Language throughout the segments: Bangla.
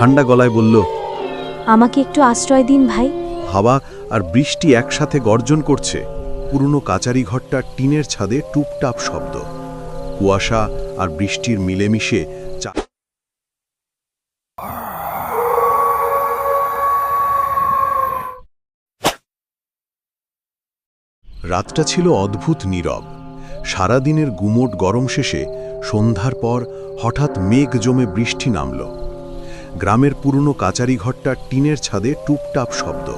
ঠান্ডা গলায় বলল আমাকে একটু আশ্রয় দিন ভাই। হাওয়া আর বৃষ্টি একসাথে গর্জন করছে। পুরনো কাচারি ঘরটা টিনের ছাদে টুপটাপ শব্দ। কুয়াশা আর বৃষ্টির মিলেমিশে চা- রাতটা ছিল অদ্ভুত নীরব। সারাদিনের গুমোট গরম শেষে সন্ধ্যার পর হঠাৎ মেঘ জমে বৃষ্টি নামল। গ্রামের পুরনো কাচারি ঘরটার টিনের ছাদে টুপটাপ শব্দ।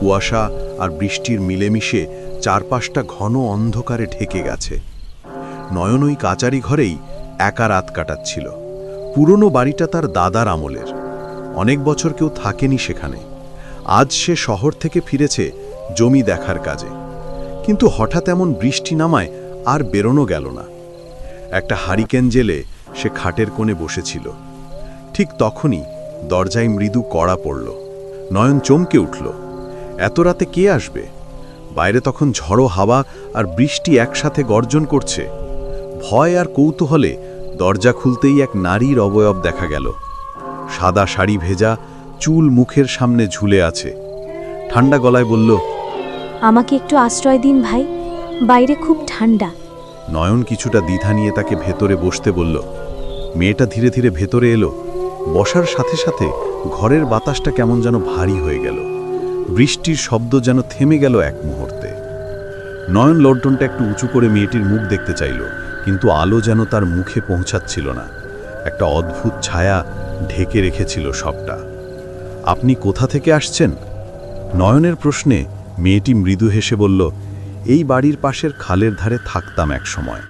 কুয়াশা আর বৃষ্টির মিলেমিশে চারপাশটা ঘন অন্ধকারে ঢেকে গেছে। নয়ন ওই কাচারি ঘরেই একা রাত কাটাচ্ছিল। পুরনো বাড়িটা তার দাদার আমলের। অনেক বছর কেউ থাকেনি সেখানে। আজ সে শহর থেকে ফিরেছে জমি দেখার কাজে। কিন্তু হঠাৎ এমন বৃষ্টি নামায় আর বেরোনো গেল না। একটা হারিকেন জেলে সে খাটের কোণে বসেছিল। ঠিক তখনই দরজায় মৃদু কড়া পড়ল। নয়ন চমকে উঠল। এত রাতে কে আসবে? বাইরে তখন ঝড়ো হাওয়া আর বৃষ্টি একসাথে গর্জন করছে। ভয় আর কৌতূহলে দরজা খুলতেই এক নারীর অবয়ব দেখা গেল। সাদা শাড়ি ভেজা চুল মুখের সামনে ঝুলে আছে। ঠান্ডা গলায় বলল আমাকে একটু আশ্রয় দিন ভাই বাইরে খুব ঠান্ডা। নয়ন কিছুটা দ্বিধা নিয়ে তাকে ভেতরে বসতে বলল। মেয়েটা ধীরে ধীরে ভেতরে এলো। বসার সাথে সাথে ঘরের বাতাসটা কেমন যেন ভারী হয়ে গেল। বৃষ্টির শব্দ যেন থেমে গেল এক মুহূর্তে। নয়ন লন্ঠনটা একটু উঁচু করে মেয়েটির মুখ দেখতে চাইল, কিন্তু আলো যেন তার মুখে পৌঁছাচ্ছিল না। একটা অদ্ভুত ছায়া ঢেকে রেখেছিল সবটা। আপনি কোথা থেকে আসছেন? নয়নের প্রশ্নে মেয়েটি মৃদু হেসে বলল, এই বাড়ির পাশের খালের ধারে থাকতাম এক সময়।